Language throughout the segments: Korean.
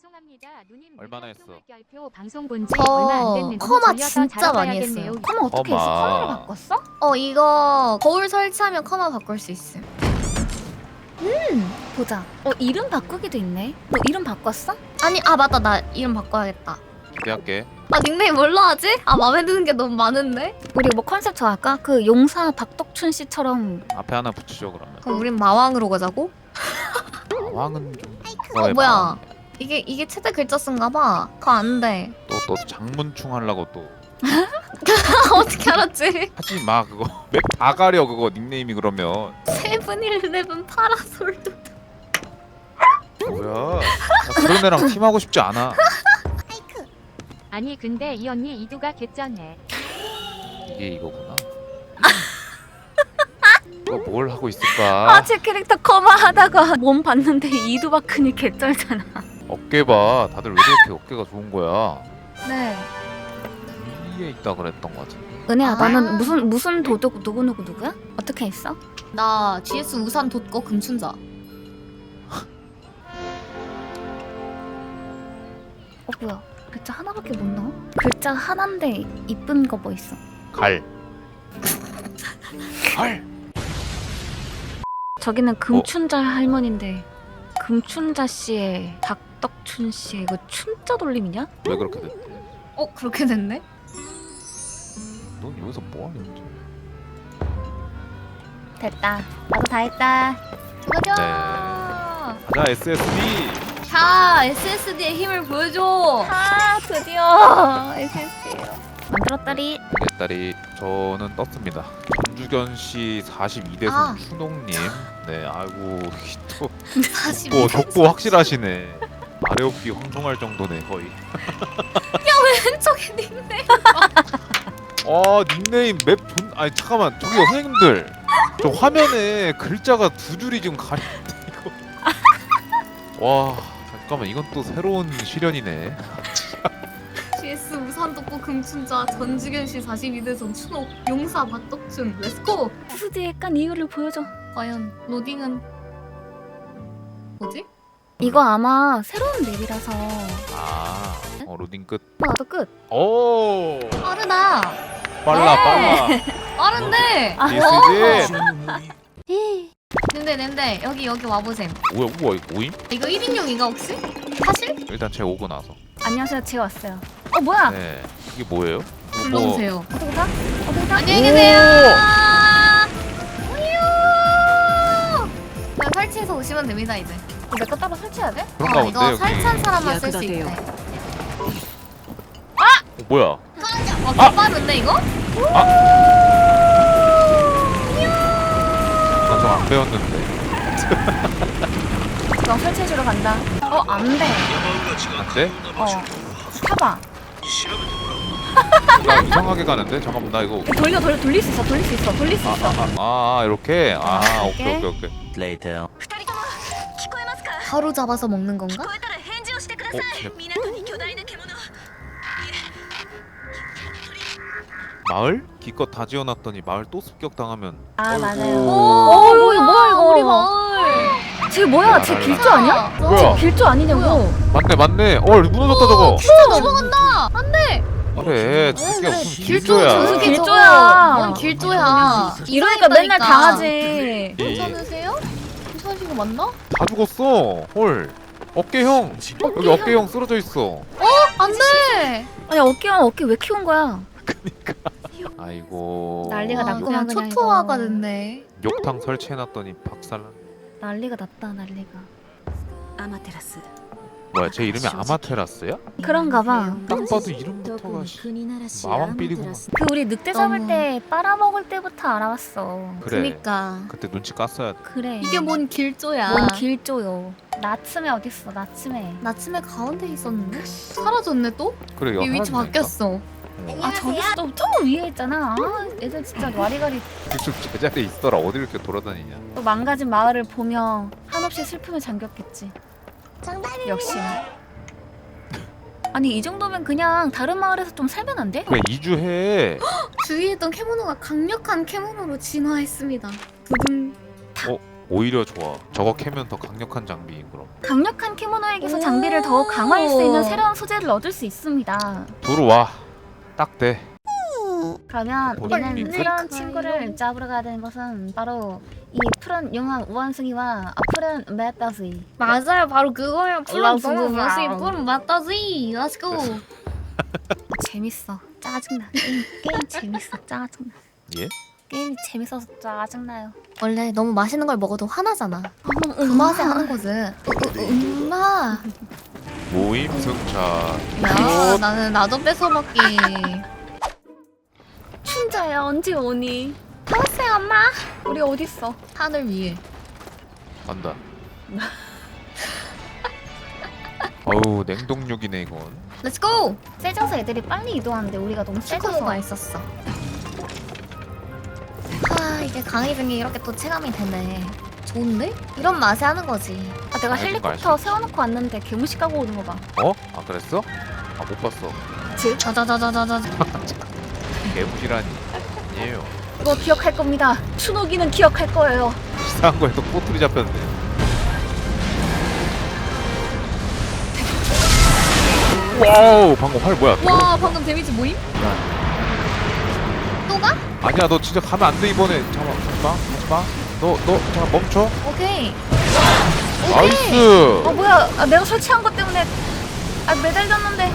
죄송합니다. 누님 얼마나 했어? 결표 방송 본지 저 얼마 안 됐는데 커마 돌려서 진짜 많이. 했어요. 커머 어떻게 했어? 어마. 커머로 바꿨어? 어 이거 거울 설치하면 커마 바꿀 수 있음. 보자. 어 이름 바꾸기도 있네. 너 이름 바꿨어? 아니 아 맞다 나 이름 바꿔야겠다. 기대할게. 아 닉네임 뭘로 하지? 아 마음에 드는 게 너무 많은데. 우리 뭐 컨셉 정할까? 그 용사 박덕춘 씨처럼 앞에 하나 붙이죠 그러면. 그럼 우린 마왕으로 가자고? 왕은 좀. 어 뭐야? 이게 이게 최대 글자 쓴가 봐. 그거 안 돼. 또 또 장문충 하려고 또 어떻게 알았지? 하지 마 그거. 맵 다 가려 그거 닉네임이 그러면. 세븐일레븐 파라솔도. 뭐야? 나 그런 애랑 팀하고 싶지 않아. 아니 근데 이 언니 이두가 개쩌네. 이게 이거구나. 이거 뭘 하고 있을까? 아제 캐릭터 커마 하다가 몸 봤는데 이두박근이 개쩔잖아. 어깨 봐. 다들 왜 이렇게 어깨가 좋은 거야? 네. 위에 있다 그랬던 거 같은데. 은혜야 아. 나는 무슨 무슨 도둑 누구 누구 누구야? 어떻게 했어? 나 GS 우산 돋고 금춘자. 어 뭐야? 글자 하나밖에 못 넣어? 글자 하나인데 이쁜 거 뭐 있어? 갈. 갈. 저기는 금춘자 할머니인데 금춘자 씨의 박 덕춘 씨의 이거 춘자 돌림이냐? 왜 그렇게 됐대? 어 그렇게 됐네? 넌 여기서 뭐 하는 거지? 됐다. 나도 다 했다. 가자. 자 SSD. 자 SSD의 힘을 보여줘. 아 드디어 SS예요. 만들었다리. 개딸이 저는 떴습니다. 전주견 씨 42대손 아. 추농님. 네, 아이고 또 족보 족보 확실하시네. 아래옵기 황송할 정도네 거의. 왼쪽에 닉네임. 아 닉네임 맵 존. 아니 잠깐만 저기요 선생님들. 저 화면에 글자가 두 줄이 지금 가리는데 이거. 와 잠깐만 이건 또 새로운 시련이네. GS 우산 돋고 금춘자 전지현 씨 42대선 추노 용사 박덕춘 렛츠고. SSD에 깐 이유를 보여줘. 과연 로딩은 뭐지? 이거 아마 새로운 맵이라서 아 어, 로딩 끝. 나도 끝. 오 빠르다. 빨라 빨라. 빠른데. 아. It. 근데 근데 여기 여기 와보셈. 뭐야 우와 이거 모임? 이거 1인용인가 혹시? 사실? 일단 제가 오고 나서. 안녕하세요. 제가 왔어요. 어 뭐야? 네 이게 뭐예요? 뭐- 불러오세요. 어떻게 가? 어떻게 가? 안녕히 계세요. 우유. 설치해서 오시면 됩니다 이제. 내 거 따로 설치해야 돼? 그런가 어, 본데 이거 여기. 설치한 사람만 쓸 수 있대. 어, 뭐야? 와 개빠른데 이거? 나저안 배웠는데. 그럼 설치해주러 간다. 어 안 돼. 안 돼? 어. 타봐. 야 이상하게 가는데? 잠깐만 나 이거. 돌려 돌려 돌릴 수 있어. 돌릴 수 있어. 돌릴 수 아, 있어. 아, 아, 아 이렇게? 아 오케이? 오케이 오케이. later. 바로 잡아서 먹는 건가? 마을? 기껏 다 지어놨더니 마을 또 습격당하면 아 맞아요. 오, 오, 뭐야, 뭐야 이거 우리 마을. 쟤 뭐야? 쟤 길조 아니야? 뭐야? 쟤 길조 아니냐고. 맞네 맞네 어 무너졌다 저거 진짜 넘어간다. 안돼. 그래 저게 무슨 길조야 길조야. 길조야. 이러니까 맨날 당하지. 이- 맞나? 다 죽었어. 헐. 어깨 형. 여기 어깨 형 쓰러져 있어. 어? 안돼. 아니 어깨랑 어깨 왜 키운 거야? 아이고. 난리가 났구나, 아, 초토화가 됐네. 욕탕 설치해놨더니 박살난. 난리가 났다 난리가. 아마테라스 뭐야 제 이름이 아마테라스야? 그런가 봐. 딱 봐도 이름부터가 씨, 마왕 삐리구만 그 우리 늑대 잡을 너무- 때 빨아먹을 때부터 알아봤어. 그래 그니까. 그때 눈치 깠어야 돼 그래. 이게 뭔 길조야. 뭔 길조요. 나침에 어딨어 나침에. 나침에 가운데 있었는데 사라졌네 또? 그래 이거 이 위치 바뀌었어. 아 저기 저, 저 위에 있잖아. 아, 애들 진짜 와리가리 좀 제자리에 있더라 어디 이렇게 돌아다니냐 또 망가진 마을을 보며 한없이 슬픔에 잠겼겠지. 역시. 아니 이 정도면 그냥 다른 마을에서 좀 살면 안 돼? 그래 이주해 주위에 있던 캐모노가 강력한 캐모노로 진화했습니다. 두둥. 오히려 좋아. 저거 캐면 더 강력한 장비 그럼. 강력한 캐모노에게서 오. 장비를 더욱 강화할 수 있는 새로운 소재를 얻을 수 있습니다. 들어와. 딱 돼. 그러면 뭘 우리는 믿고? 새로운 친구를 잡으러 가야 되는 것은 바로 이 푸른 용왕 우원숭이와 푸른 메따스이. 맞아요 바로 그거예요 푸른 맞아요. 부부 맛이 푸른 맞다지 렛츠고 재밌어. 짜증나. 게임, 게임 재밌어. 짜증나. 예? 게임이 재밌어서 짜증나요. 원래 너무 맛있는 걸 먹어도 화나잖아 그그 맛에 하는 거지 음마 모임 승차. 야 나는 나도 뺏어 먹기 춘자야 언제 오니? 다 왔어요 엄마. 우리 어디 있어? 하늘 위에 간다. 어우 냉동육이네 이건. 렛츠고 세져서 애들이 빨리 이동하는데 우리가 너무 시커모가 세져서. 있었어 아 이게 강의 중에 이렇게 또 체감이 되네 좋은데? 이런 맛에 하는 거지 아 내가 헬리콥터. 세워놓고 왔는데 개무시 까고 오는 거 봐. 어? 아 그랬어? 아 못 봤어. 자자자자자자 개무시라니. 아니에요. 이거 기억할 겁니다. 추노기는 기억할 거예요. 이상한 거에서 꼬투리 잡혔네. 와우 방금 활 뭐야? 또? 와 방금 데미지 모임? 또 가? 아니야 너 진짜 가면 안 돼 이번에. 잠깐만 하지마 하지마. 너너 잠깐 멈춰. 오케이 나이스. 어 뭐야? 아, 내가 설치한 것 때문에 아 매달렸는데.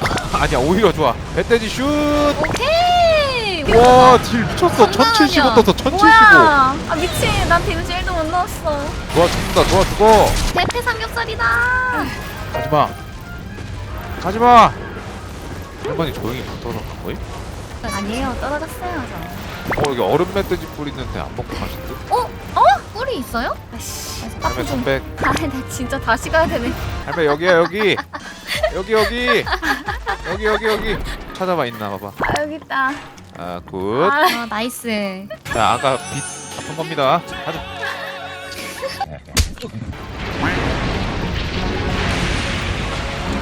아니야 오히려 좋아. 배돼지 슛. 오케이 와 딜 미쳤어. 장난 1075 아니야. 떴어. 1075. 뭐야? 아 미친. 난 데미지 1도 못 넣었어. 좋아 죽는다. 좋아 죽어. 대패 삼겹살이다 가지 마. 가지 마. 할머니 조용히 붙어서 간 거임? 아니에요. 떨어졌어요. 저. 어 여기 얼음 멧돼지 뿌리 있는데 안 먹고 가신 듯? 꿀이 있어요? 아씨. 할매 선백. 아나 진짜 다시 가야 되네. 할매 여기야 여기. 여기 여기. 여기 여기 여기. 찾아봐 있나 봐봐. 아 여기 있다. 아 굿. 아, 아 나이스 자 아까 빛 아픈 겁니다. 가자.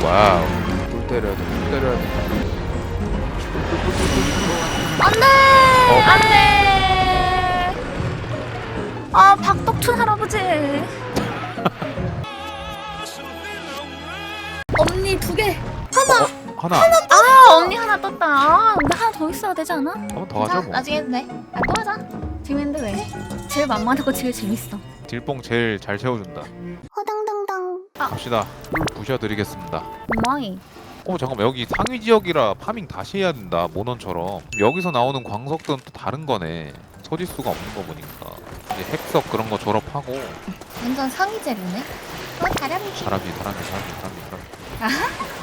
와우. 꿀 때려야 돼. 꿀 때려야 돼. 안돼 어. 안돼. 아 박덕춘 할아버지. 언니 두개 어, 하나. 아 언니 하나 떴다. 아 근데 하나 더 있어야 되지 않아? 한 번 더 하자 뭐. 나중에 해도 돼 아 또 하자. 재밌는데 왜? 제일 만만하고 제일 재밌어. 딜뽕 제일 잘 채워준다. 허당당당 갑시다. 꿀 부셔드리겠습니다. 마이. 어 잠깐만 여기 상위 지역이라 파밍 다시 해야 된다 모넌처럼 여기서 나오는 광석들은 또 다른 거네 소지수가 없는 거 보니까 이제 핵석 그런 거 졸업하고 완전 상위 재료네 어 다람쥐 다람쥐 다람쥐 다람쥐 다람쥐 다람쥐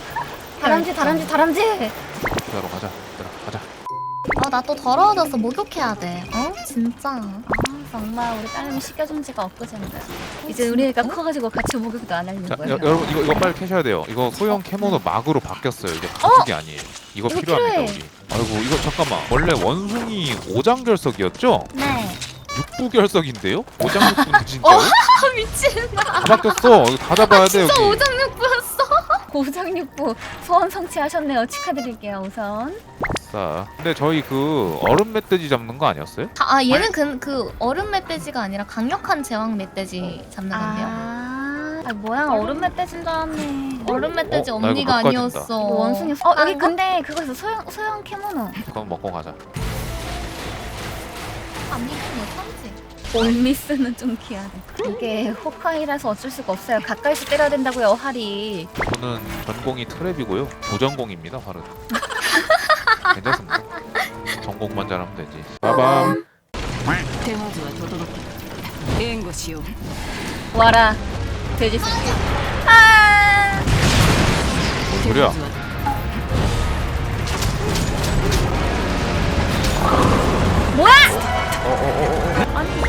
다람쥐 다람쥐 다람쥐. 부자로 가자 얘들아 가자. 어나 또 더러워져서 목욕해야 돼. 어? 진짜. 아 정말 우리 딸내미 씻겨준 지가 엊그제인데. 이제 우리 애가 커가지고 같이 목욕도 안 하려는 자 거야 여, 여러분 이거 이거 빨리 캐셔야 돼요. 이거 소형 캐모노 막으로 바뀌었어요 이제 가죽이 아니에요. 이거 이거 필요합니다 필요해. 우리. 아이고 이거 잠깐만. 원래 원숭이 오장결석이었죠? 네. 육부결석인데요? 오장육부는 진짜요? 아 미친. 다 바뀌었어. 이거 다 잡아야 돼 진짜 여기. 오장육부였어 고장육부 소원 성취하셨네요. 축하드릴게요 우선. 자, 근데 저희 그 얼음 멧돼지 잡는 거 아니었어요? 아 얘는 그, 그 얼음 멧돼지가 아니라 강력한 제왕 멧돼지 잡는 건데요. 아, 아 뭐야? 얼음 멧돼지인 줄 알았네. 얼음 멧돼지 어, 나 이거 언니가. 아니었어. 이거 원숭이 어 여기 아닌가? 근데 그거 있어 소형 소형 캐모노. 그럼 먹고 가자. 안 믿으면 참지 올미스는 좀 귀하네 이게 호카이라서 어쩔 수가 없어요 가까이서 때려야 된다고요 활이 저는 전공이 트랩이고요. 부전공입니다, 바로. 괜찮습니다. 전공만 잘하면 되지. 빠밤. 手はずは整った援護しよう 와라 돼지 새끼 아 뭔 소리야? 手はずは 뭐야 어, 어, 어, 어. 아니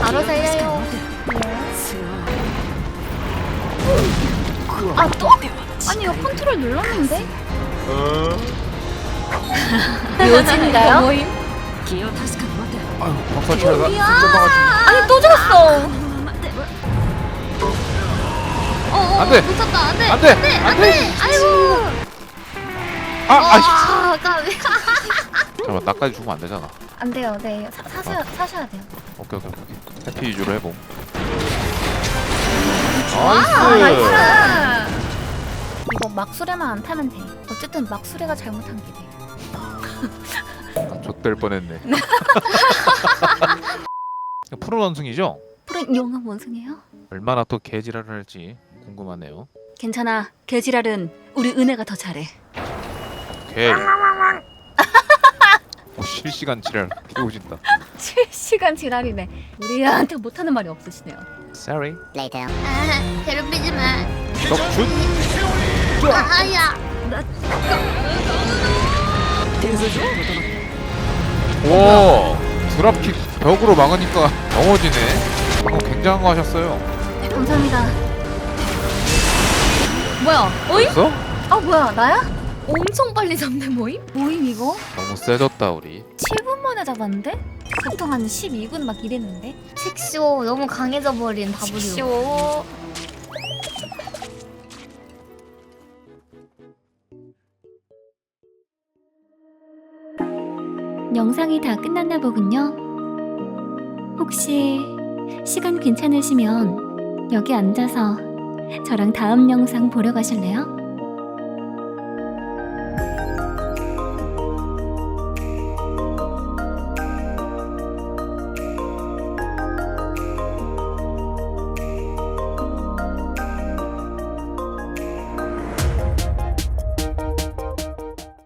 바로 살려요. 아 또? 아니 이거 컨트롤 눌렀는데? 어? 요진가요? 아유 박사 차가 쫓아가지 아니 또 줄었어. 어, 어, 안 돼. 붙었다. 안 돼. 안 돼. 안 돼. 아이고. 아 아씨 아까 왜? 잠깐만, 나까지 죽으면 안 되잖아. 안 돼요 네 사, 사셔야, 사셔야 돼요 오케이, 오케이, 오케이. 해피 위주로 해봄. 나이스. 이거 막수레만 안 타면 돼. 어쨌든 막수레가 잘못한 게 돼. 아, 좆될 뻔했네. 푸른 원숭이죠? 푸른 용암 원숭이에요? 얼마나 또 개지랄을 할지 궁금하네요. 괜찮아. 개지랄은 우리 은혜가 더 잘해. 개. 어, 실시간 지랄 개오진다. 실시간 지랄이네. 우리한테 못하는 말이 없으시네요. Sorry. 아, 괴롭히지 마. 덕춘. 아야. 와 드랍킥 벽으로 막으니까 넘어지네. 방금 굉장한 거 하셨어요. 감사합니다. 뭐야? 어이? 됐어? 아 뭐야? 나야? 엄청 빨리 잡네 모임? 모임 이거? 너무 세졌다 우리. 7분 만에 잡았는데? 보통 한 12분 막 이랬는데? 칙쇼 너무 강해져 버린 W. 쇼. 영상이 다 끝났나 보군요. 혹시 시간 괜찮으시면 여기 앉아서 저랑 다음 영상 보러 가실래요?